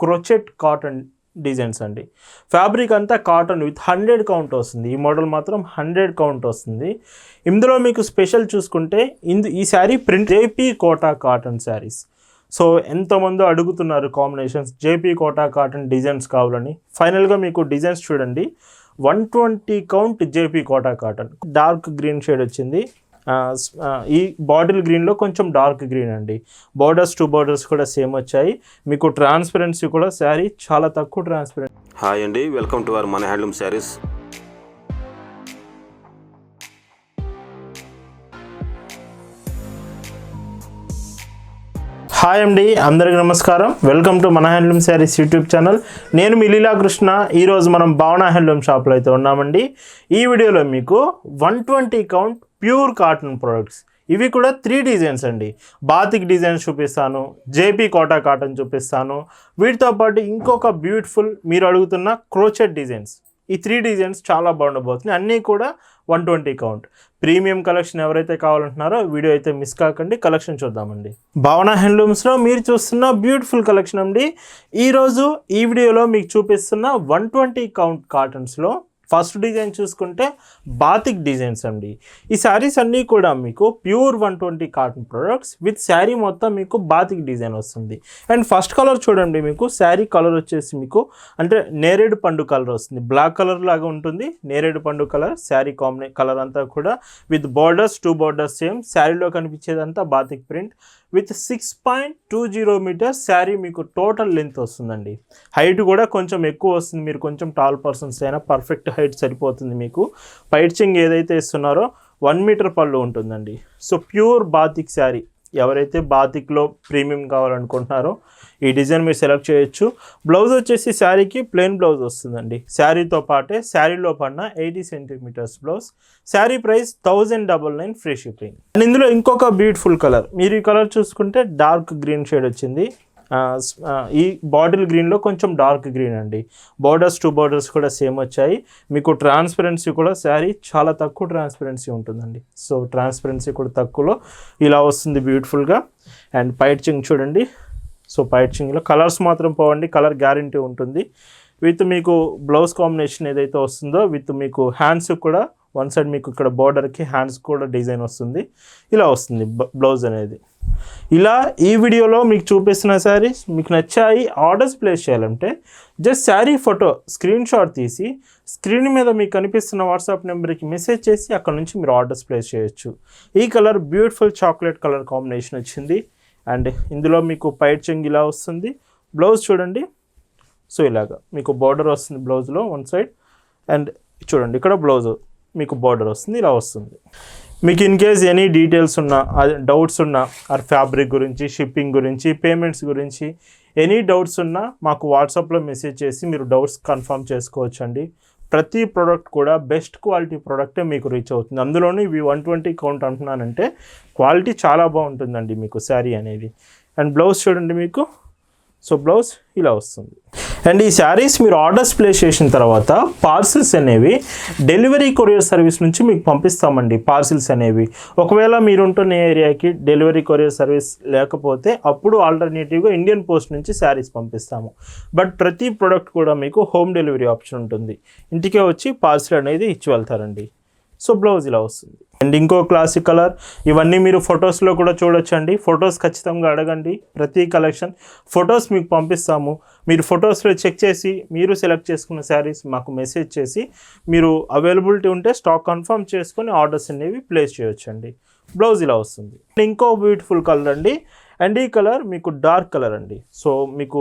Crochet cotton designs అండి. Fabric అంతా cotton with hundred count వస్తుంది. ఈ మోడల్ మాత్రం హండ్రెడ్ కౌంట్ వస్తుంది. ఇందులో మీకు స్పెషల్ చూసుకుంటే ఇందు ఈ sari print JP Kota cotton saris. So ఎంతమందో అడుగుతున్నారు combinations. JP Kota cotton designs కావాలని. ఫైనల్గా మీకు డిజైన్స్ చూడండి. One twenty count JP Kota cotton. Dark green shade వచ్చింది. ఈ బాటిల్ గ్రీన్లో కొంచెం డార్క్ గ్రీన్ అండి. బోర్డర్స్ టూ బోర్డర్స్ కూడా సేమ్ వచ్చాయి. మీకు ట్రాన్స్పరెన్సీ కూడా శారీ చాలా తక్కువ ట్రాన్స్పరెన్సీ హాయ్ అండి వెల్కమ్ టు అవర్ మన హ్యాండ్లూమ్ శారీస్. హాయ్ అండి అందరికి నమస్కారం. వెల్కమ్ టు మన హ్యాండ్లూమ్ శారీస్ యూట్యూబ్ ఛానల్. నేను మీ లీలా కృష్ణ. ఈరోజు మనం భావన హ్యాండ్లూమ్ షాప్లో అయితే ఉన్నామండి. ఈ వీడియోలో మీకు one twenty count pure cotton products. ఇవి కూడా త్రీ డిజైన్స్ అండి. బాతిక్ డిజైన్స్ చూపిస్తాను జేపీ కోటా కాటన్ చూపిస్తాను. వీటితో పాటు ఇంకొక బ్యూటిఫుల్ మీరు అడుగుతున్న క్రోచెట్ డిజైన్స్. ఈ త్రీ డిజైన్స్ చాలా బాగుండబోతున్నాయి. అన్నీ కూడా one twenty count. Premium collection ఎవరైతే కావాలంటున్నారో వీడియో అయితే మిస్ కాకండి కలెక్షన్ చూద్దామండి. భావన హ్యాండ్లూమ్స్లో మీరు చూస్తున్న బ్యూటిఫుల్ కలెక్షన్ అండి. ఈరోజు ఈ వీడియోలో మీకు చూపిస్తున్న వన్ ట్వంటీ కౌంట్ కాటన్స్లో ఫస్ట్ డిజైన్ చూసుకుంటే బాతిక్ డిజైన్స్ అండి. ఈ శారీస్ అన్నీ కూడా మీకు pure one twenty cotton products with sari మొత్తం మీకు బాతిక్ డిజైన్ వస్తుంది. అండ్ ఫస్ట్ కలర్ చూడండి మీకు శారీ కలర్ వచ్చేసి మీకు అంటే నేరేడు పండు కలర్ వస్తుంది. బ్లాక్ కలర్ లాగా ఉంటుంది నేరేడు పండు కలర్ శారీ కాంబినే కలర్ అంతా కూడా with borders two borders same. శారీలో కనిపించేదంతా batik print with six point two zero metres sari మీకు టోటల్ లెంత్ వస్తుందండి. హైట్ కూడా కొంచెం ఎక్కువ వస్తుంది మీరు కొంచెం టాల్ పర్సన్స్ అయినా పర్ఫెక్ట్ హైట్ సరిపోతుంది మీకు. పైడ్చింగ్ ఏదైతే ఇస్తున్నారో వన్ మీటర్ పళ్ళు ఉంటుందండి. సో ప్యూర్ బాతిక్ శారీ ఎవరైతే బాతిక్లో ప్రీమియం కావాలనుకుంటున్నారో ఈ డిజైన్ మీరు సెలెక్ట్ చేయొచ్చు. బ్లౌజ్ వచ్చేసి శారీకి ప్లెయిన్ బ్లౌజ్ వస్తుందండి. శారీతో పాటే శారీలో పడిన eighty centimetres blouse sari price thousand double nine free shipping and ఇందులో ఇంకొక బ్యూటిఫుల్ కలర్ మీరు ఈ కలర్ చూసుకుంటే డార్క్ గ్రీన్ షేడ్ వచ్చింది. ఈ బాటిల్ గ్రీన్లో కొంచెం డార్క్ గ్రీన్ అండి. బోర్డర్స్ టూ బోర్డర్స్ కూడా సేమ్ వచ్చాయి. మీకు ట్రాన్స్పరెన్సీ కూడా శారీ చాలా తక్కువ ట్రాన్స్పరెన్సీ ఉంటుందండి. సో ట్రాన్స్పరెన్సీ కూడా తక్కువలో ఇలా వస్తుంది బ్యూటిఫుల్గా. అండ్ పైట్చింగ్ చూడండి. సో పైట్చింగ్లో కలర్స్ మాత్రం పోవండి. కలర్ గ్యారంటీ ఉంటుంది. విత్ మీకు బ్లౌజ్ కాంబినేషన్ ఏదైతే వస్తుందో విత్ మీకు హ్యాండ్స్ కూడా వన్ సైడ్ మీకు ఇక్కడ బార్డర్కి హ్యాండ్స్ కూడా డిజైన్ వస్తుంది. ఇలా వస్తుంది బ్లౌజ్ అనేది. ఇలా ఈ వీడియోలో మీకు చూపిస్తున్న శారీస్ మీకు నచ్చాయి ఆర్డర్స్ ప్లేస్ చేయాలంటే just sari photo screenshot తీసి స్క్రీన్ మీద మీకు కనిపిస్తున్న వాట్సాప్ నెంబర్కి మెసేజ్ చేసి అక్కడ నుంచి మీరు ఆర్డర్స్ ప్లేస్ చేయొచ్చు. ఈ colour beautiful chocolate colour combination వచ్చింది. అండ్ ఇందులో మీకు పైట్ చెంగ్ ఇలా వస్తుంది. బ్లౌజ్ చూడండి. సో ఇలాగా మీకు బార్డర్ వస్తుంది బ్లౌజ్లో వన్ సైడ్ అండ్ చూడండి ఇక్కడ బ్లౌజ్ మీకు బార్డర్ వస్తుంది ఇలా వస్తుంది. మీకు ఇన్ కేస్ ఎనీ డీటెయిల్స్ ఉన్నా డౌట్స్ ఉన్నా ఆర్ ఫ్యాబ్రిక్ గురించి షిప్పింగ్ గురించి పేమెంట్స్ గురించి ఎనీ డౌట్స్ ఉన్నా మాకు వాట్సాప్లో మెసేజ్ చేసి మీరు డౌట్స్ కన్ఫర్మ్ చేసుకోవచ్చు అండి ప్రతి ప్రోడక్ట్ కూడా బెస్ట్ క్వాలిటీ ప్రోడక్టే మీకు రీచ్ అవుతుంది. అందులోనూ ఇవి వన్ ట్వంటీ కౌంట్ అంటున్నానంటే క్వాలిటీ చాలా బాగుంటుందండి మీకు శారీ అనేది. అండ్ బ్లౌజ్ చూడండి మీకు. సో బ్లౌజ్ ఇలా వస్తుంది. అండ్ ఈ శారీస్ మీరు ఆర్డర్స్ ప్లేస్ చేసిన తర్వాత పార్సిల్స్ అనేవి డెలివరీ కొరియర్ సర్వీస్ నుంచి మీకు పంపిస్తామండి పార్సిల్స్ అనేవి. ఒకవేళ మీరుంటున్న ఏరియాకి డెలివరీ కొరియర్ సర్వీస్ లేకపోతే అప్పుడు ఆల్టర్నేటివ్గా ఇండియన్ పోస్ట్ నుంచి శారీస్ పంపిస్తాము. బట్ ప్రతి ప్రోడక్ట్ కూడా మీకు హోమ్ డెలివరీ ఆప్షన్ ఉంటుంది. ఇంటికే వచ్చి పార్సిల్ అనేది ఇచ్చి వెళ్తారండి. సో బ్లౌజ్ ఇలా వస్తుంది. అండ్ ఇంకో క్లాసిక్ కలర్ ఇవన్నీ మీరు ఫొటోస్లో కూడా చూడొచ్చండి. ఫొటోస్ ఖచ్చితంగా అడగండి. ప్రతి కలెక్షన్ ఫొటోస్ మీకు పంపిస్తాము. మీరు ఫొటోస్లో చెక్ చేసి మీరు సెలెక్ట్ చేసుకున్న శారీస్ మాకు మెసేజ్ చేసి మీరు అవైలబిలిటీ ఉంటే స్టాక్ కన్ఫర్మ్ చేసుకొని ఆర్డర్స్ అనేవి ప్లేస్ చేయొచ్చండి. బ్లౌజ్ ఇలా వస్తుంది. ఇంకో బ్యూటిఫుల్ కలర్ అండి. అండ్ ఈ కలర్ మీకు డార్క్ కలర్ అండి. సో మీకు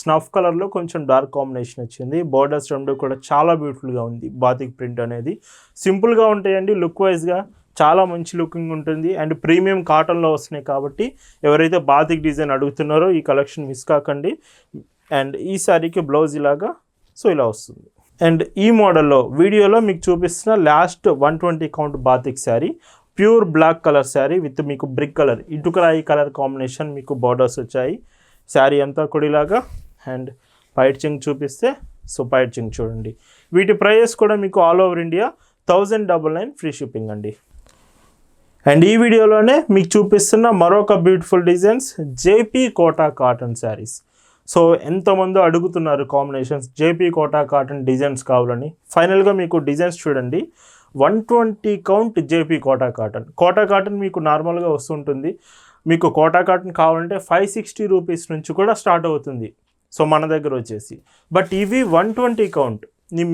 స్నఫ్ కలర్లో కొంచెం డార్క్ కాంబినేషన్ వచ్చింది. బోర్డర్స్ రెండు కూడా చాలా బ్యూటిఫుల్గా ఉంది. బాతిక్ ప్రింట్ అనేది. సింపుల్గా ఉంటాయండి. లుక్ వైజ్గా చాలా మంచి లుకింగ్ ఉంటుంది. అండ్ ప్రీమియం కాటన్లో వస్తున్నాయి కాబట్టి ఎవరైతే బాతిక్ డిజైన్ అడుగుతున్నారో ఈ కలెక్షన్ మిస్ కాకండి. అండ్ ఈ శారీకి బ్లౌజ్ ఇలాగా సో ఇలా వస్తుంది. అండ్ ఈ మోడల్లో వీడియోలో మీకు చూపిస్తున్న last one twenty count batik sari. Pure black colour sari with మీకు బ్రిక్ కలర్ ఇటుకరాయి కలర్ కాంబినేషన్ మీకు బార్డర్స్ వచ్చాయి. శారీ అంతా కొడిలాగా అండ్ పైట్ చింగ్ చూపిస్తే సో పైట్ చింగ్ చూడండి. వీటి ప్రైజెస్ కూడా మీకు all over India thousand double nine free shipping అండి. అండ్ ఈ వీడియోలోనే మీకు చూపిస్తున్న మరొక beautiful designs JP Kota cotton saris so ఎంతమందో అడుగుతున్నారు combinations JP Kota cotton designs కావాలని. ఫైనల్గా మీకు డిజైన్స్ చూడండి. One twenty count JP Kota cotton. Kota cotton మీకు నార్మల్గా వస్తుంటుంది. మీకు కోటా కాటన్ కావాలంటే ఫైవ్ సిక్స్టీ రూపీస్ నుంచి కూడా స్టార్ట్ అవుతుంది. సో మన దగ్గర వచ్చేసి. బట్ ఇవి వన్ ట్వంటీ కౌంట్.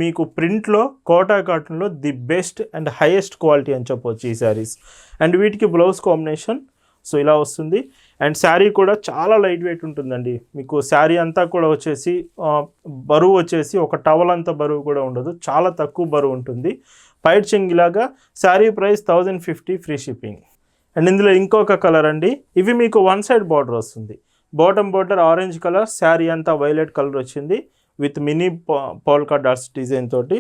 మీకు ప్రింట్లో కోటా కాటన్లో the best and highest quality అని చెప్పొచ్చు ఈ శారీస్. అండ్ వీటికి బ్లౌజ్ కాంబినేషన్ సో ఇలా వస్తుంది. అండ్ శారీ కూడా చాలా లైట్ వెయిట్ ఉంటుందండి. మీకు శారీ అంతా కూడా వచ్చేసి బరువు వచ్చేసి ఒక టవల్ అంత బరువు కూడా ఉండదు. చాలా తక్కువ బరువు ఉంటుంది. పైట్ చెంగిలాగా sari price thousand fifty free shipping. And ఇందులో ఇంకొక కలర్ అండి. ఇవి మీకు వన్ సైడ్ బార్డర్ వస్తుంది. Bottom border orange colour sari అంతా వైలెట్ కలర్ వచ్చింది with mini polka dots design తోటి.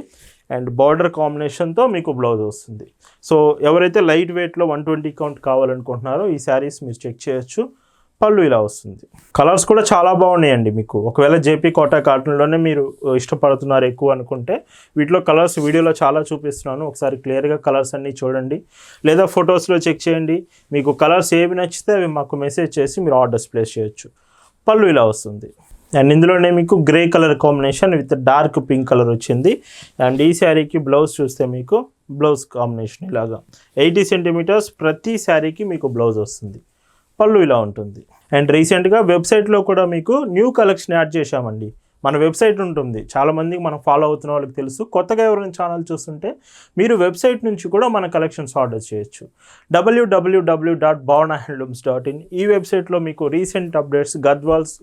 అండ్ బార్డర్ కాంబినేషన్తో మీకు బ్లౌజ్ వస్తుంది. సో ఎవరైతే లైట్ వెయిట్లో వన్ ట్వంటీ కౌంట్ కావాలనుకుంటున్నారో ఈ శారీస్ మీరు చెక్ చేయొచ్చు. పళ్ళు ఇలా వస్తుంది. కలర్స్ కూడా చాలా బాగున్నాయండి మీకు. ఒకవేళ జేపీ కోటా కాటన్లోనే మీరు ఇష్టపడుతున్నారు ఎక్కువ అనుకుంటే వీటిలో కలర్స్ వీడియోలో చాలా చూపిస్తున్నాను. ఒకసారి క్లియర్గా కలర్స్ అన్నీ చూడండి. లేదా ఫొటోస్లో చెక్ చేయండి. మీకు కలర్స్ ఏవి నచ్చితే అవి మాకు మెసేజ్ చేసి మీరు ఆర్డర్స్ ప్లేస్ చేయొచ్చు. పళ్ళు ఇలా వస్తుంది. అండ్ ఇందులోనే మీకు grey colour combination with dark pink colour వచ్చింది. అండ్ ఈ శారీకి బ్లౌజ్ చూస్తే మీకు బ్లౌజ్ కాంబినేషన్ ఇలాగా. ఎయిటీ సెంటీమీటర్స్ ప్రతి శారీకి మీకు బ్లౌజ్ వస్తుంది. పళ్ళు ఇలా ఉంటుంది. అండ్ రీసెంట్గా వెబ్సైట్లో కూడా మీకు న్యూ కలెక్షన్ యాడ్ చేశామండి. మన వెబ్సైట్ ఉంటుంది. చాలామందికి మనం ఫాలో అవుతున్న వాళ్ళకి తెలుసు. కొత్తగా ఎవరైనా ఛానల్ చూస్తుంటే మీరు వెబ్సైట్ నుంచి కూడా మన కలెక్షన్స్ ఆర్డర్ చేయొచ్చు. WWW dot Bhavana handlooms dot in ఈ వెబ్సైట్లో మీకు recent updates Gadwals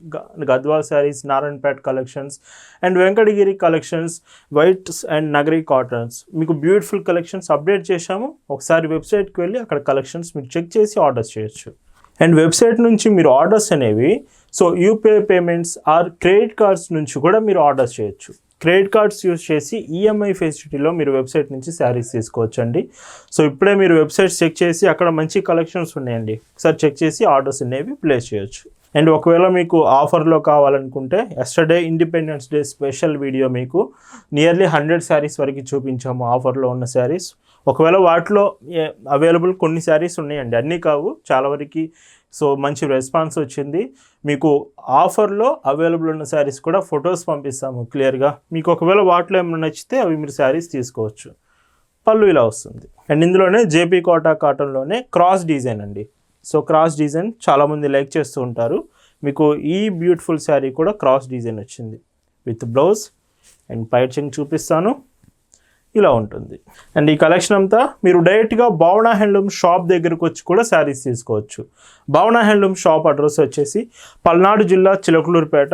Gadwal saris Narayanpet collections and Venkatagiri collections whites and Nagari cottons మీకు బ్యూటిఫుల్ కలెక్షన్స్ అప్డేట్ చేశాము. ఒకసారి వెబ్సైట్కి వెళ్ళి అక్కడ కలెక్షన్స్ మీరు చెక్ చేసి ఆర్డర్ చేయొచ్చు. అండ్ వెబ్సైట్ నుంచి మీరు ఆర్డర్స్ అనేవి so UPI payments or credit cards నుంచి కూడా మీరు ఆర్డర్స్ చేయొచ్చు. క్రెడిట్ కార్డ్స్ యూస్ చేసి ఈఎంఐ ఫెసిలిటీలో మీరు వెబ్సైట్ నుంచి శారీస్ తీసుకోవచ్చు అండి సో ఇప్పుడే మీరు వెబ్సైట్ చెక్ చేసి అక్కడ మంచి కలెక్షన్స్ ఉన్నాయండి. ఒకసారి చెక్ చేసి ఆర్డర్స్ అనేవి ప్లేస్ చేయొచ్చు. అండ్ ఒకవేళ మీకు ఆఫర్లో కావాలనుకుంటే yesterday Independence Day special video మీకు నియర్లీ హండ్రెడ్ శారీస్ వరకు చూపించాము ఆఫర్లో ఉన్న శారీస్. ఒకవేళ వాటిలో అవైలబుల్ కొన్ని శారీస్ ఉన్నాయండి. అన్నీ కావు. చాలా వరకు సో మంచి రెస్పాన్స్ వచ్చింది. మీకు ఆఫర్లో అవైలబుల్ ఉన్న శారీస్ కూడా ఫొటోస్ పంపిస్తాము క్లియర్గా మీకు ఒకవేళ వాటిలో ఏమైనా నచ్చితే అవి మీరు శారీస్ తీసుకోవచ్చు. పళ్ళు ఇలా వస్తుంది. అండ్ ఇందులోనే జేపీ కోటా కాటన్లోనే క్రాస్ డిజైన్ అండి. సో క్రాస్ డిజైన్ చాలామంది లైక్ చేస్తూ ఉంటారు. మీకు ఈ బ్యూటిఫుల్ శారీ కూడా క్రాస్ డిజైన్ వచ్చింది. విత్ బ్లౌజ్ అండ్ పైచింగ్ చూపిస్తాను. ఇలా ఉంటుంది. అండ్ ఈ కలెక్షన్ అంతా మీరు డైరెక్ట్గా భావన హ్యాండ్లూమ్ షాప్ దగ్గరకు వచ్చి కూడా శారీస్ తీసుకోవచ్చు. భావన హ్యాండ్లూమ్ షాప్ అడ్రస్ వచ్చేసి పల్నాడు జిల్లా చిలకలూరుపేట.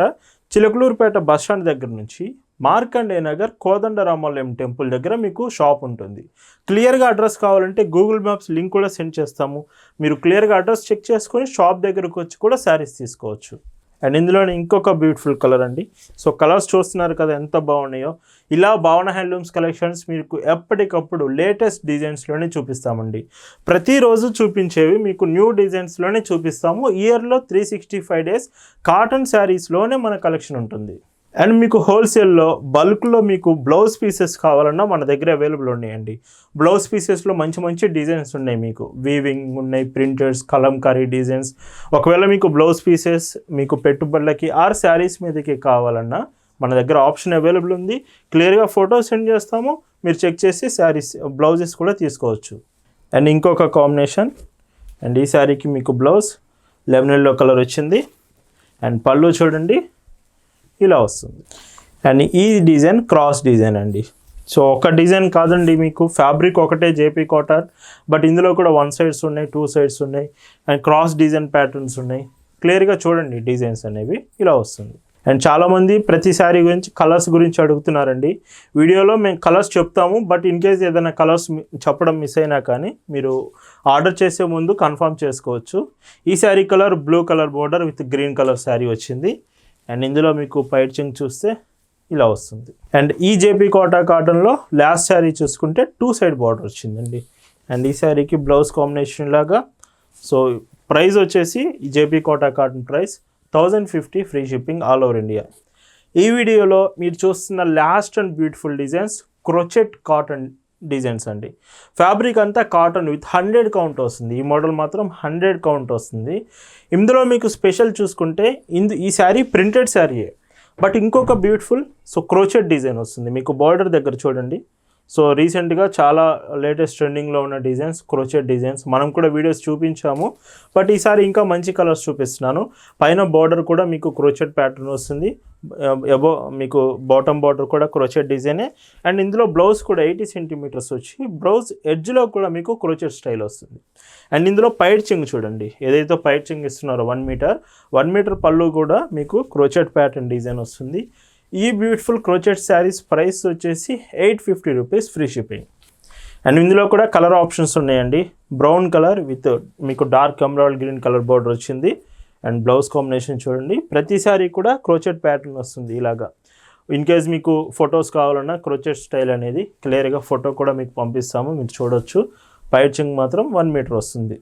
చిలకలూరుపేట బస్ స్టాండ్ దగ్గర నుంచి మార్కండే నగర్ కోదండరామాలయం టెంపుల్ దగ్గర మీకు షాప్ ఉంటుంది. క్లియర్గా అడ్రస్ కావాలంటే గూగుల్ మ్యాప్స్ లింక్ కూడా సెండ్ చేస్తాము. మీరు క్లియర్గా అడ్రస్ చెక్ చేసుకొని షాప్ దగ్గరకు వచ్చి కూడా శారీస్ తీసుకోవచ్చు. అండ్ ఇందులోనే ఇంకొక బ్యూటిఫుల్ కలర్ అండి. సో కలర్స్ చూస్తున్నారు కదా ఎంత బాగున్నాయో. ఇలా భావన హ్యాండ్లూమ్స్ కలెక్షన్స్ మీకు ఎప్పటికప్పుడు లేటెస్ట్ డిజైన్స్లోనే చూపిస్తామండి. ప్రతిరోజు చూపించేవి మీకు న్యూ డిజైన్స్లోనే చూపిస్తాము. ఇయర్లో three sixty five days cotton శారీస్లోనే మన కలెక్షన్ ఉంటుంది. అండ్ మీకు హోల్సేల్లో బల్క్లో మీకు బ్లౌజ్ పీసెస్ కావాలన్నా మన దగ్గర అవైలబుల్ ఉన్నాయండి. బ్లౌజ్ పీసెస్లో మంచి మంచి డిజైన్స్ ఉన్నాయి మీకు. వీవింగ్ ఉన్నాయి ప్రింటర్స్ కలంకారీ డిజైన్స్ ఒకవేళ మీకు బ్లౌజ్ పీసెస్ మీకు పెట్టుబడులకి ఆర్ శారీస్ మీదకి కావాలన్నా మన దగ్గర ఆప్షన్ అవైలబుల్ ఉంది. క్లియర్గా ఫోటో సెండ్ చేస్తాము. మీరు చెక్ చేసి శారీస్ బ్లౌజెస్ కూడా తీసుకోవచ్చు. అండ్ ఇంకొక కాంబినేషన్ అండ్ ఈ శారీకి మీకు బ్లౌజ్ లెమనెల్లో కలర్ వచ్చింది. అండ్ పళ్ళు చూడండి. ఇలా వస్తుంది. అండ్ ఈ డిజైన్ క్రాస్ డిజైన్ అండి. సో ఒక డిజైన్ కాదండి మీకు. ఫ్యాబ్రిక్ ఒకటే జేపీ కాటన్. బట్ ఇందులో కూడా వన్ సైడ్స్ ఉన్నాయి టూ సైడ్స్ ఉన్నాయి. అండ్ క్రాస్ డిజైన్ ప్యాటర్న్స్ ఉన్నాయి. క్లియర్గా చూడండి డిజైన్స్ అనేవి. ఇలా వస్తుంది. అండ్ చాలామంది ప్రతి శారీ గురించి కలర్స్ గురించి అడుగుతున్నారండి. వీడియోలో మేము కలర్స్ చెప్తాము. బట్ ఇన్ కేస్ ఏదైనా కలర్స్ చెప్పడం మిస్ అయినా కానీ మీరు ఆర్డర్ చేసే ముందు కన్ఫర్మ్ చేసుకోవచ్చు. ఈ sari colour blue colour border with green colour sari వచ్చింది. అండ్ ఇందులో మీకు పైచింగ్ చూస్తే ఇలా వస్తుంది. అండ్ ఈ జేపీ కోటా కాటన్లో లాస్ట్ శారీ చూసుకుంటే టూ సైడ్ బార్డర్ వచ్చిందండి. అండ్ ఈ శారీకి బ్లౌజ్ కాంబినేషన్ లాగా సో ప్రైస్ వచ్చేసి ఈ JP Kota cotton price thousand fifty free shipping all over India ఈ వీడియోలో మీరు చూస్తున్న last and beautiful designs crochet cotton designs అండి. ఫ్యాబ్రిక్ అంతా కాటన్ విత్ హండ్రెడ్ కౌంట్ వస్తుంది. ఈ మోడల్ మాత్రం హండ్రెడ్ కౌంట్ వస్తుంది. ఇందులో మీకు స్పెషల్ చూసుకుంటే ఇందు ఈ శారీ ప్రింటెడ్ శారీయే. బట్ ఇంకొక బ్యూటిఫుల్ సో క్రోచెడ్ డిజైన్ వస్తుంది. మీకు బార్డర్ దగ్గర చూడండి. సో రీసెంట్గా చాలా లేటెస్ట్ ట్రెండింగ్లో ఉన్న డిజైన్స్ క్రోచెట్ డిజైన్స్ మనం కూడా వీడియోస్ చూపించాము. బట్ ఈసారి ఇంకా మంచి కలర్స్ చూపిస్తున్నాను. పైన బార్డర్ కూడా మీకు క్రోచెట్ ప్యాటర్న్ వస్తుంది. ఎబో మీకు బాటమ్ బార్డర్ కూడా క్రోచెట్ డిజైనే. అండ్ ఇందులో బ్లౌజ్ కూడా ఎయిటీ సెంటీమీటర్స్ వచ్చి బ్లౌజ్ ఎడ్జ్లో కూడా మీకు క్రోచెట్ స్టైల్ వస్తుంది. అండ్ ఇందులో పైడ్చింగ్ చూడండి. ఏదైతే పైడ్చింగ్ ఇస్తున్నారో వన్ మీటర్ వన్ మీటర్ పళ్ళు కూడా మీకు క్రోచెట్ ప్యాటర్న్ డిజైన్ వస్తుంది. ఈ బ్యూటిఫుల్ క్రోచెట్ శారీస్ ప్రైస్ వచ్చేసి eight fifty rupees free shipping. And ఇందులో కూడా కలర్ ఆప్షన్స్ ఉన్నాయండి. బ్రౌన్ కలర్ విత్ మీకు dark emerald green colour border వచ్చింది. అండ్ బ్లౌజ్ కాంబినేషన్ చూడండి. ప్రతిసారి కూడా క్రోచెట్ ప్యాటర్న్ వస్తుంది ఇలాగా. ఇన్ కేస్ మీకు ఫొటోస్ కావాలన్నా క్రోచెట్ స్టైల్ అనేది క్లియర్గా ఫోటో కూడా మీకు పంపిస్తాము. మీరు చూడొచ్చు. పైచింగ్ మాత్రం వన్ మీటర్ వస్తుంది.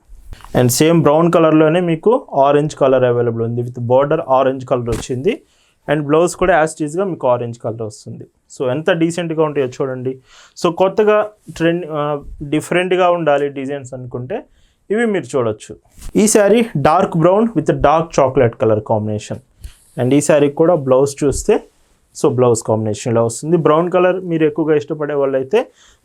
అండ్ సేమ్ బ్రౌన్ కలర్లోనే మీకు ఆరెంజ్ కలర్ అవైలబుల్ ఉంది. విత్ బార్డర్ ఆరెంజ్ కలర్ వచ్చింది. అండ్ బ్లౌజ్ కూడా యాస్టీజ్గా మీకు ఆరెంజ్ కలర్ వస్తుంది. సో ఎంత డీసెంట్గా ఉంటాయో చూడండి. సో కొత్తగా ట్రెండ్ డిఫరెంట్గా ఉండాలి డిజైన్స్ అనుకుంటే ఇవి మీరు చూడొచ్చు. ఈ sari dark brown with dark chocolate colour combination and ఈ శారీకి కూడా బ్లౌజ్ చూస్తే సో బ్లౌజ్ కాంబినేషన్ ఇలా వస్తుంది. బ్రౌన్ కలర్ మీరు ఎక్కువగా ఇష్టపడే వాళ్ళైతే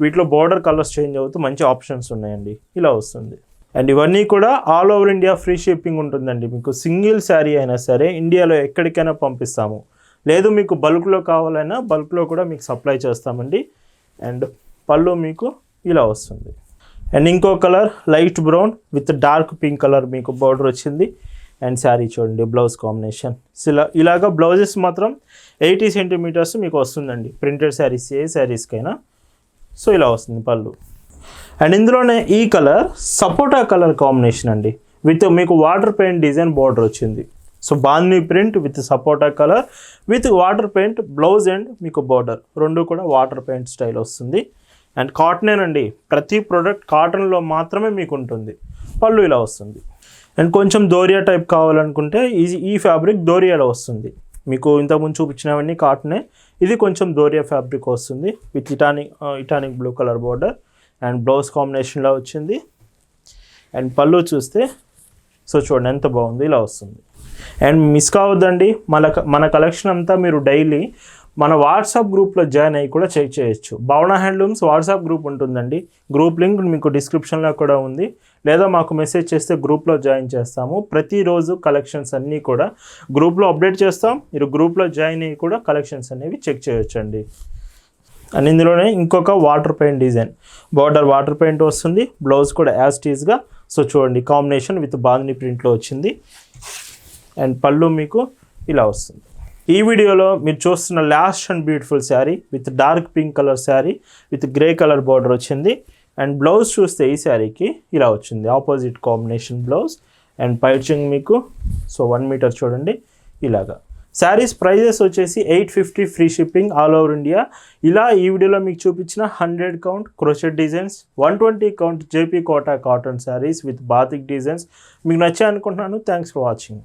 వీటిలో బార్డర్ కలర్స్ చేంజ్ అవుతూ మంచి ఆప్షన్స్ ఉన్నాయండి. ఇలా వస్తుంది. అండ్ ఇవన్నీ కూడా all over India free shipping ఉంటుందండి. మీకు సింగిల్ శారీ అయినా సరే ఇండియాలో ఎక్కడికైనా పంపిస్తాము. లేదు మీకు బల్క్లో కావాలైనా బల్క్లో కూడా మీకు సప్లై చేస్తామండి. అండ్ పళ్ళు మీకు ఇలా వస్తుంది. అండ్ ఇంకో colour light brown with dark pink colour మీకు బార్డర్ వచ్చింది. అండ్ శారీ చూడండి బ్లౌజ్ కాంబినేషన్. ఇలా ఇలాగా బ్లౌజెస్ మాత్రం ఎయిటీ సెంటీమీటర్స్ మీకు వస్తుందండి. ప్రింటెడ్ శారీస్ ఏ శారీస్కైనా. సో ఇలా వస్తుంది పళ్ళు. అండ్ ఇందులోనే ఈ కలర్ సపోటా కలర్ కాంబినేషన్ అండి. విత్ మీకు వాటర్ పెయింట్ డిజైన్ బార్డర్ వచ్చింది. సో బాందీ print with sapota colour with water paint blouse and మీకు బార్డర్. రెండు కూడా వాటర్ పెయింట్ స్టైల్ వస్తుంది. అండ్ కాటనేనండి ప్రతి ప్రోడక్ట్ కాటన్లో మాత్రమే మీకు ఉంటుంది. పళ్ళు ఇలా వస్తుంది. అండ్ కొంచెం దోరియా టైప్ కావాలనుకుంటే ఈ ఈ ఫ్యాబ్రిక్ దోరియాలో వస్తుంది. మీకు ఇంతకుముందు చూపించినవన్నీ కాటనే. ఇది కొంచెం దోరియా ఫ్యాబ్రిక్ వస్తుంది. విత్ ఇటానిక్ ఇటానిక్ blue colour border. And blouse కాంబినేషన్లో వచ్చింది. అండ్ పళ్ళు చూస్తే సో చూడండి ఎంత బాగుంది ఇలా వస్తుంది. అండ్ మిస్ కావద్దండి మన మన కలెక్షన్ అంతా మీరు డైలీ మన వాట్సాప్ గ్రూప్లో జాయిన్ అయ్యి కూడా చెక్ చేయొచ్చు. భవన హ్యాండ్లూమ్స్ వాట్సాప్ గ్రూప్ ఉంటుందండి. గ్రూప్ లింక్ మీకు డిస్క్రిప్షన్లో కూడా ఉంది. లేదా మాకు మెసేజ్ చేస్తే గ్రూప్లో జాయిన్ చేస్తాము. ప్రతిరోజు కలెక్షన్స్ అన్నీ కూడా గ్రూప్లో అప్డేట్ చేస్తాం. మీరు గ్రూప్లో జాయిన్ అయ్యి కూడా కలెక్షన్స్ అనేవి చెక్ చేయొచ్చండి. అండ్ ఇందులోనే ఇంకొక water paint design. Border water paint వస్తుంది. బ్లౌజ్ కూడా యాజ్ టీజ్గా సో చూడండి కాంబినేషన్ విత్ బాందిని ప్రింట్లో వచ్చింది. అండ్ పళ్ళు మీకు ఇలా వస్తుంది. ఈ వీడియోలో మీరు చూస్తున్న last and beautiful sari with dark pink colour sari with grey colour border వచ్చింది. అండ్ బ్లౌజ్ చూస్తే ఈ శారీకి ఇలా వచ్చింది. ఆపోజిట్ కాంబినేషన్ బ్లౌజ్ అండ్ పైచింగ్ మీకు సో వన్ మీటర్ చూడండి ఇలాగా. శారీస్ ప్రైజెస్ వచ్చేసి eight fifty free shipping all over India ఇలా ఈ వీడియోలో మీకు చూపించిన hundred count crochet designs one twenty count JP Kota cotton saris with batik designs మీకు నచ్చాయి అనుకుంటున్నాను. Thanks for watching